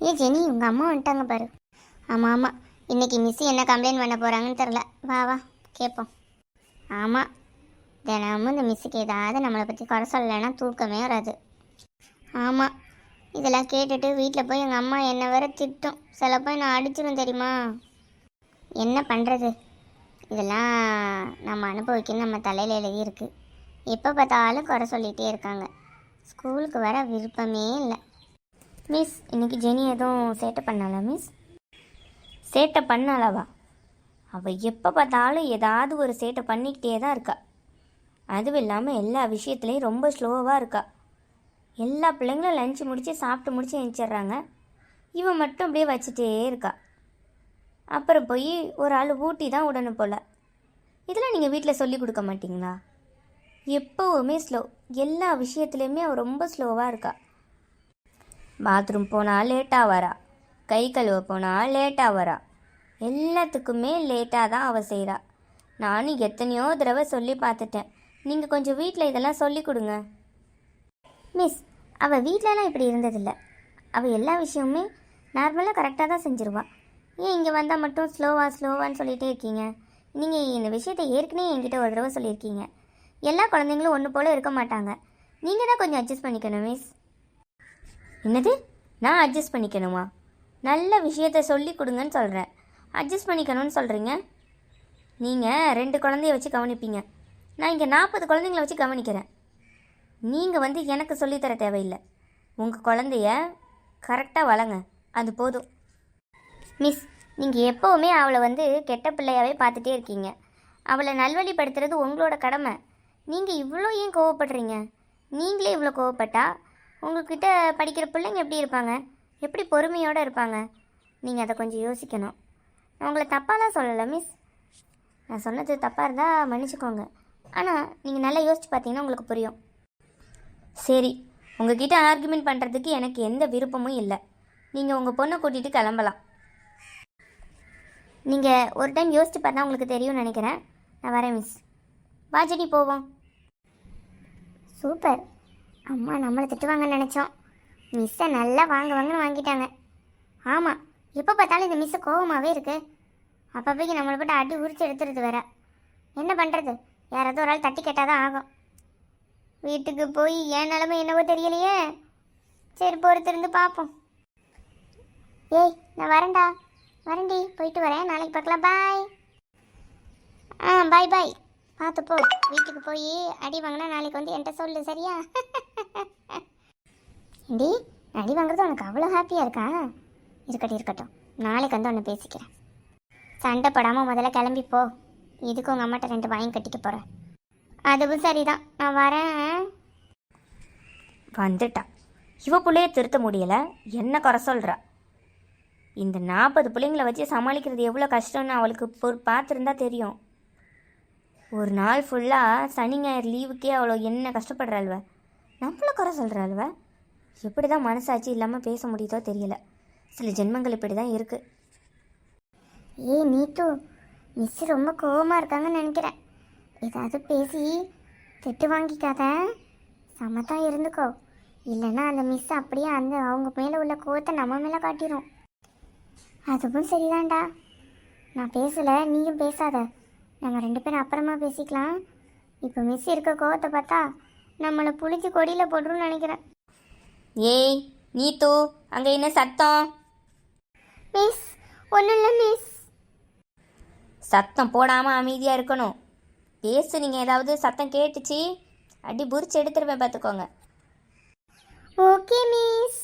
ஏ Jenny உங்கள் அம்மா வந்துட்டாங்க பாரு. ஆமாம் ஆமாம் இன்னைக்கு மிஸ் என்ன கம்ப்ளைண்ட் பண்ண போகிறாங்கன்னு தெரில வா வா கேட்போம் ஆமாம் தினமும் இந்த மிஸ்ஸுக்கு ஏதாவது நம்மளை பற்றி குறை சொல்லலைன்னா தூக்கமே வராது. ஆமாம் இதெல்லாம் கேட்டுட்டு வீட்டில் போய் எங்கள் அம்மா என்னை வேற திட்டும். சிலப்போ நான் அடிச்சிடும் தெரியுமா? என்ன பண்ணுறது இதெல்லாம் நம்ம அனுபவிக்கணும் நம்ம தலையில் எழுதியிருக்கு. எப்போ பார்த்தாலும் குறை சொல்லிகிட்டே இருக்காங்க. ஸ்கூலுக்கு வர விருப்பமே இல்லை. மிஸ் இன்னைக்கு ஜெனி எதுவும் சேட்டை பண்ணாளா மிஸ்? சேட்டை பண்ணாளவா? அவள் எப்போ பார்த்தாலும் ஏதாவது ஒரு சேட்டை பண்ணிக்கிட்டே தான் இருக்கா. அதுவும் இல்லாமல் எல்லா விஷயத்துலேயும் ரொம்ப ஸ்லோவாக இருக்கா. எல்லா பிள்ளைங்களும் லஞ்சு முடித்து சாப்பிட்டு முடிச்சு எழுந்திரிச்சிட்றாங்க இவன் மட்டும் அப்படியே வச்சுட்டே இருக்கா. அப்புறம் போய் ஒரு ஆள் ஊட்டி தான் உடனே போல். இதெல்லாம் நீங்கள் வீட்டில் சொல்லி கொடுக்க மாட்டிங்களா? எப்போவுமே ஸ்லோ எல்லா விஷயத்துலையுமே அவள் ரொம்ப ஸ்லோவாக இருக்கா. பாத்ரூம் போனால் லேட்டாக வரா. கை கழுவ போனால் லேட்டாக வரா. எல்லாத்துக்குமே லேட்டாக தான் அவள் செய்கிறா நானும் எத்தனையோ தடவை சொல்லி பார்த்துட்டேன். நீங்கள் கொஞ்சம் வீட்டில் இதெல்லாம் சொல்லி கொடுங்க. மிஸ் அவள் வீட்டிலலாம் இப்படி இருந்ததில்லை. அவள் எல்லா விஷயமுமே நார்மலாக கரெக்டாக தான் செஞ்சுருவாள் ஏன் இங்கே வந்தால் மட்டும் ஸ்லோவாக ஸ்லோவான்னு சொல்லிகிட்டே இருக்கீங்க? நீங்கள் இந்த விஷயத்தை ஏற்கனவே என்கிட்ட ஒரு தடவை சொல்லியிருக்கீங்க. எல்லா குழந்தைங்களும் ஒன்று போல் இருக்க மாட்டாங்க. நீங்கள் தான் கொஞ்சம் அட்ஜஸ்ட் பண்ணிக்கணும் மிஸ் என்னது? நான் அட்ஜஸ்ட் பண்ணிக்கணுமா? நல்ல விஷயத்த சொல்லி கொடுங்கன்னு சொல்கிறேன் அட்ஜஸ்ட் பண்ணிக்கணும்னு சொல்கிறீங்க நீங்கள் ரெண்டு குழந்தைய வச்சு கவனிப்பீங்க. நான் இங்கே நாற்பது குழந்தைங்கள வச்சு கவனிக்கிறேன். நீங்கள் வந்து எனக்கு சொல்லித்தர தேவையில்லை. உங்கள் குழந்தைய கரெக்டாக வளங்க. அது போதும். மிஸ் நீங்கள் எப்போவுமே அவளை வந்து கெட்ட பிள்ளையாகவே பார்த்துட்டே இருக்கீங்க. அவளை நல்வழிப்படுத்துறது உங்களோட கடமை. நீங்கள் இவ்வளோ ஏன் கோவப்படுறீங்க. நீங்களே இவ்வளோ கோவப்பட்டால் உங்ககிட்ட படிக்கிற பிள்ளைங்க எப்படி இருப்பாங்க? எப்படி பொறுமையோடு இருப்பாங்க? நீங்கள் அதை கொஞ்சம் யோசிக்கணும். நான் உங்களை தப்பாலாம் சொல்லலை மிஸ் நான் சொன்னது தப்பாக இருந்தால் மன்னிச்சுக்கோங்க. ஆனால் நீங்கள் நல்லா யோசிச்சு பார்த்தீங்கன்னா உங்களுக்கு புரியும். சரி உங்ககிட்ட ஆர்குமெண்ட் பண்ணுறதுக்கு எனக்கு எந்த விருப்பமும் இல்லை. நீங்கள் உங்கள் பொண்ணை கூட்டிகிட்டு கிளம்பலாம். நீங்கள் ஒரு டைம் யோசிச்சு பார்த்தா உங்களுக்கு தெரியும்னு நினைக்கிறேன். நான் வரேன் மிஸ் வாஜடி போவோம். சூப்பர். அம்மா நம்மளை திட்டுவாங்கன்னு நினச்சோம். மிஸ்ஸை நல்லா வாங்க வாங்கன்னு வாங்கிட்டாங்க. ஆமாம் எப்போ பார்த்தாலும் இந்த மிஸ்ஸு கோவமாகவே இருக்குது அப்பப்போக்கு நம்மளை போட்டு அடி உரிச்சு எடுத்துருது வேற. என்ன பண்ணுறது யாராவது ஒரு ஆள் தட்டி கேட்டால் தான் ஆகும். வீட்டுக்கு போய் ஏன் நிலமை என்னவோ தெரியலையே. சரி பொறுத்திருந்து பார்ப்போம். ஏய் நான் வரேன்டா. வரேன்டி போயிட்டு வரேன். நாளைக்கு பார்க்கலாம். பாய். ஆ பாய் பாய். பார்த்து போ. வீட்டுக்கு போய் அடி வாங்கினா நாளைக்கு வந்து என்கிட்ட சொல்லு சரியா? இண்டி அடி வாங்குறது உனக்கு அவ்வளோ ஹாப்பியாக இருக்கா? இருக்கட்டும் இருக்கட்டும். நாளைக்கு வந்து ஒன்று பேசிக்கிறேன். சண்டை படாமல் முதல்ல கிளம்பி போ. இதுக்கு உங்கள் அம்மாட்ட ரெண்டு வாங்கி கட்டிக்க போகிறேன் அதுவும் சரிதான். நான் வரேன். வந்துட்டா. இவ பிள்ளைய திருத்த முடியல. என்ன குறை சொல்கிறா இந்த நாற்பது பிள்ளைங்கள வச்சு சமாளிக்கிறது எவ்வளோ கஷ்டம்னு அவளுக்கு பொறு பார்த்துருந்தா தெரியும். ஒரு நாள் ஃபுல்லாக சனி ஞாயிறு லீவுக்கே அவ்வளோ என்ன கஷ்டப்படுறாள்வ நம்மள குறை சொல்கிறாள்வ எப்படி தான் மனசாட்சி இல்லாமல் பேச முடியுதோ தெரியல. சில ஜென்மங்கள் இப்படி தான் இருக்குது ஏய் நீத்து. மிஸ் ரொம்ப கோவமாக இருக்காங்கன்னு நினைக்கிறேன். ஏதாவது பேசி திட்டு வாங்கிக்காத. சமத்தான் இருந்துக்கோ. இல்லைன்னா அந்த மிஸ் அப்படியே அந்த அவங்க மேலே உள்ள கோவத்தை நம்ம மேலே காட்டிடும் அதுவும் சரிதான்டா. நான் பேசலை நீயும் பேசாத. நம்ம ரெண்டு பேரும் அப்புறமா பேசிக்கலாம். இப்போ மிஸ் இருக்க கோவத்தை பார்த்தா நம்மளை புளிச்சு கொடியில் போட்டுருன்னு நினைக்கிறேன். ஏய் நீத்து அங்கே என்ன சத்தம்? மிஸ் ஒன்றும் இல்லை மிஸ் சத்தம் போடாமல் அமைதியாக இருக்கணும். பேசு நீங்கள் ஏதாவது சத்தம் கேட்டுச்சு? அடி புரிச்சு எடுத்துருவேன் பார்த்துக்கோங்க ஓகே மிஸ்